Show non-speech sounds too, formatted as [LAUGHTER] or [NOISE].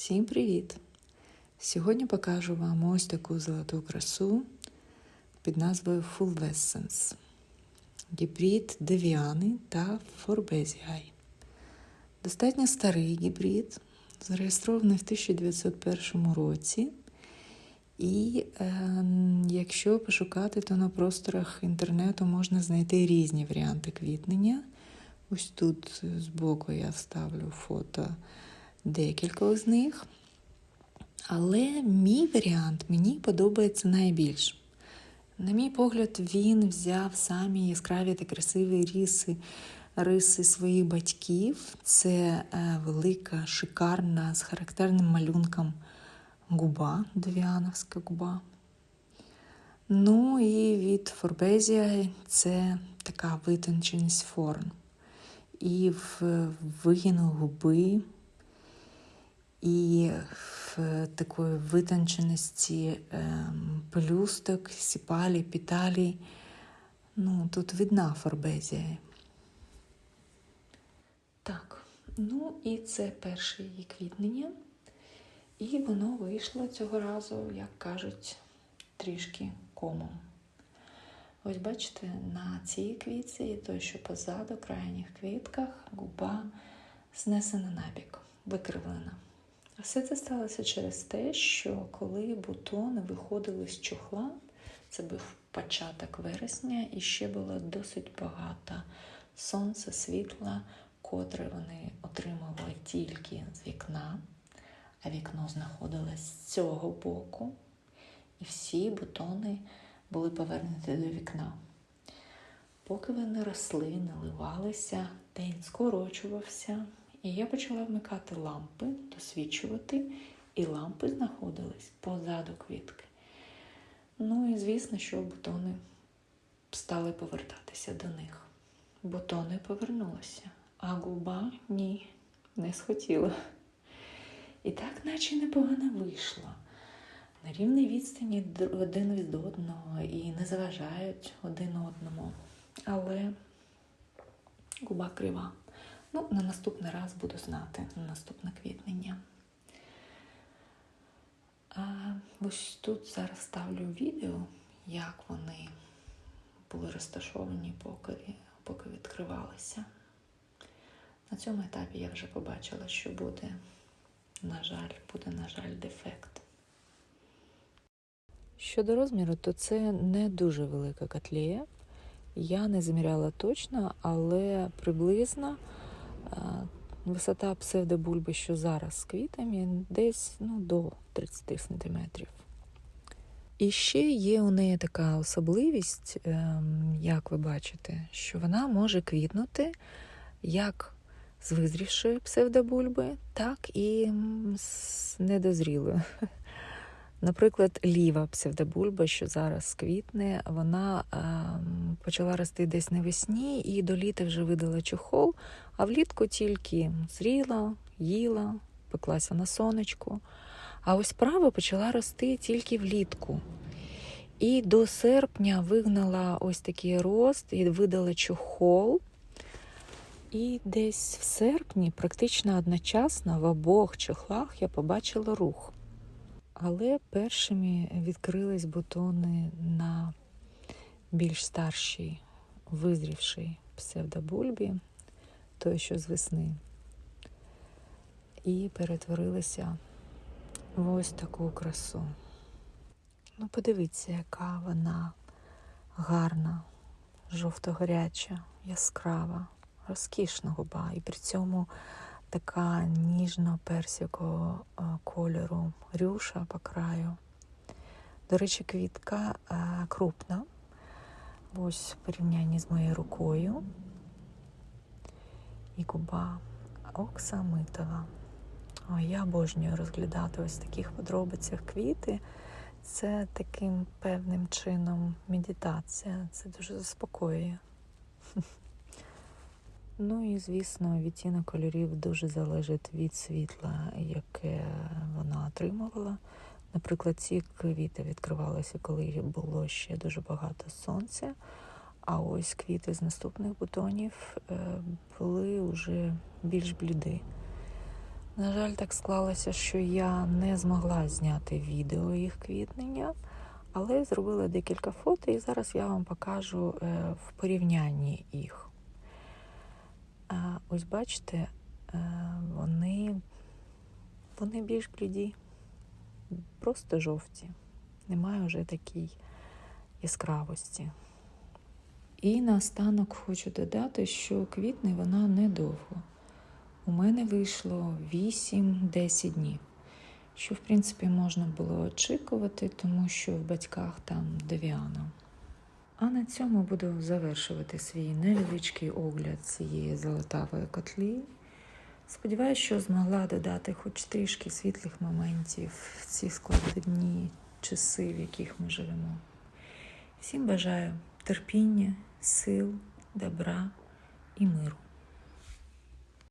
Всім привіт! Сьогодні покажу вам ось таку золоту красу під назвою Fulvescence. Гібрид Девіани та Форбезіай. Достатньо старий гібрид, зареєстрований в 1901 році. І е, якщо пошукати, то на просторах інтернету можна знайти різні варіанти квітнення. Ось тут збоку я вставлю фото декількох з них. Але мій варіант мені подобається найбільш. На мій погляд, він взяв самі яскраві та красиві риси, риси своїх батьків. Це е, велика, шикарна, з характерним малюнком губа, девіановська губа. Ну і від Форбезія це така витонченість форм. І в вигину губи, і в такої витонченості ем, пелюсток, сіпалі, піталі. Ну, тут видна форбезія. Так, ну і це перше її квітнення. І воно вийшло цього разу, як кажуть, трішки комом. Ось бачите, на цій квітці і той, що позаду, крайніх квітках, губа знесена набік, викривлена. А все це сталося через те, що коли бутони виходили з чохла, це був початок вересня, і ще було досить багато сонця, світла, котре вони отримували тільки з вікна, а вікно знаходилось з цього боку, і всі бутони були повернуті до вікна. Поки вони росли, наливалися, день скорочувався, і я почала вмикати лампи, досвідчувати, і лампи знаходились позаду квітки. Ну і звісно, що бутони стали повертатися до них. Бутони повернулися, а губа ні, не схотіла. І так, наче непогано вийшло. На рівній відстані один від одного і не заважають один одному. Але губа крива. Ну, на наступний раз буду знати, на наступне квітнення. А ось тут зараз ставлю відео, як вони були розташовані, поки, поки відкривалися. На цьому етапі я вже побачила, що буде, на жаль, буде, на жаль, дефект. Щодо розміру, то це не дуже велика котлея. Я не заміряла точно, але приблизно висота псевдобульби, що зараз з квітами, десь ну, до 30 см. І ще є у неї така особливість, ем, як ви бачите, що вона може квітнути як з визрівшої псевдобульби, так і з недозрілою. Наприклад, ліва псевдобульба, що зараз квітне, вона е, почала рости десь навесні і до літа вже видала чохол, а влітку тільки зріла, їла, пеклася на сонечку. А ось права почала рости тільки влітку. І до серпня вигнала ось такий рост і видала чохол. І десь в серпні, практично одночасно, в обох чохлах я побачила рух. Але першими відкрились бутони на більш старшій, визрівшій псевдобульбі, той, що з весни, і перетворилися в ось таку красу. Ну, подивіться, яка вона гарна, жовто-горяча, яскрава, розкішна губа. І при цьому така ніжно-персикового кольору рюша по краю. До речі, квітка крупна. Ось в порівнянні з моєю рукою. І губа оксамитова. Ой, я обожнюю розглядати ось таких подробицях квіти. Це таким певним чином медитація. Це дуже заспокоює. [LAUGHS] Ну і, звісно, відтінок кольорів дуже залежить від світла, яке вона отримувала. Наприклад, ці квіти відкривалися, коли було ще дуже багато сонця. А ось квіти з наступних бутонів були вже більш бліди. На жаль, так склалося, що я не змогла зняти відео їх квітнення, але зробила декілька фото, і зараз я вам покажу е, в порівнянні їх. А, ось бачите, е, вони, вони більш бліді, просто жовті. Немає вже такій яскравості. І наостанок хочу додати, що квітне вона недовго. У мене вийшло 8-10 днів, що, в принципі, можна було очікувати, тому що в батьках там девіана. А на цьому буду завершувати свій невеличкий огляд цієї золотавої котлі. Сподіваюся, що змогла додати хоч трішки світлих моментів в ці складні часи, в яких ми живемо. Всім бажаю терпіння, сил, добра і миру.